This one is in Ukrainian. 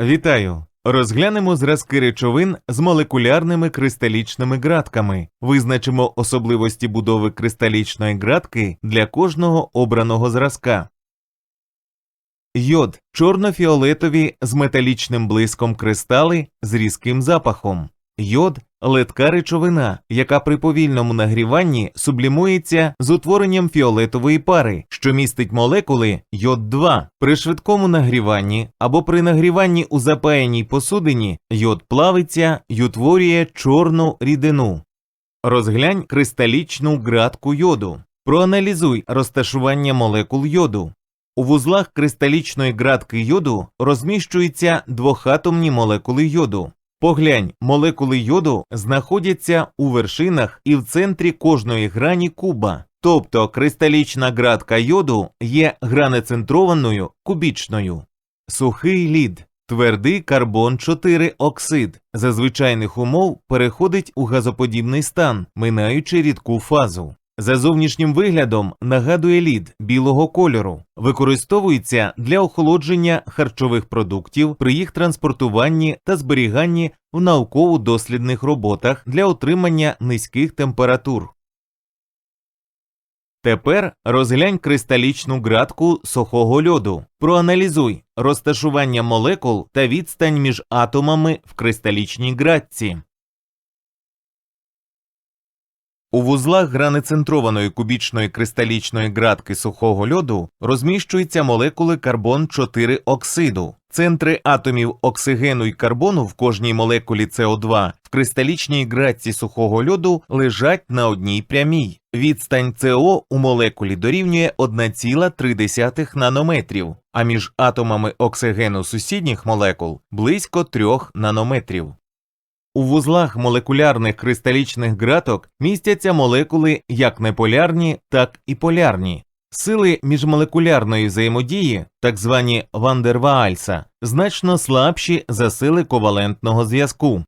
Вітаю! Розглянемо зразки речовин з молекулярними кристалічними ґратками, визначимо особливості будови кристалічної ґратки для кожного обраного зразка. Йод чорно-фіолетові з металічним блиском кристали з різким запахом. Йод ледка речовина, яка при повільному нагріванні сублімується з утворенням фіолетової пари, що містить молекули йод 2 При швидкому нагріванні або при нагріванні у запаяній посудині йод плавиться й утворює чорну рідину. Розглянь кристалічну ґратку йоду. Проаналізуй розташування молекул йоду. У вузлах кристалічної ґратки йоду розміщуються двохатомні молекули йоду. Поглянь, молекули йоду знаходяться у вершинах і в центрі кожної грані куба. Тобто кристалічна ґратка йоду є гранецентрованою кубічною. Сухий лід. Твердий карбон 4 оксид за звичайних умов переходить у газоподібний стан, минаючи рідку фазу. За зовнішнім виглядом нагадує лід білого кольору, використовується для охолодження харчових продуктів при їх транспортуванні та зберіганні в науково-дослідних роботах для отримання низьких температур. Тепер розглянь кристалічну ґратку сухого льоду. Проаналізуй розташування молекул та відстань між атомами в кристалічній ґратці. У вузлах гранецентрованої кубічної кристалічної ґратки сухого льоду розміщуються молекули карбон 4 оксиду. Центри атомів оксигену і карбону в кожній молекулі СО2 в кристалічній ґратці сухого льоду лежать на одній прямій. Відстань СО у молекулі дорівнює 1,3 нанометрів, а між атомами оксигену сусідніх молекул близько 3 нанометрів. У вузлах молекулярних кристалічних граток містяться молекули як неполярні, так і полярні. Сили міжмолекулярної взаємодії, так звані Вандерваальса, значно слабші за сили ковалентного зв'язку.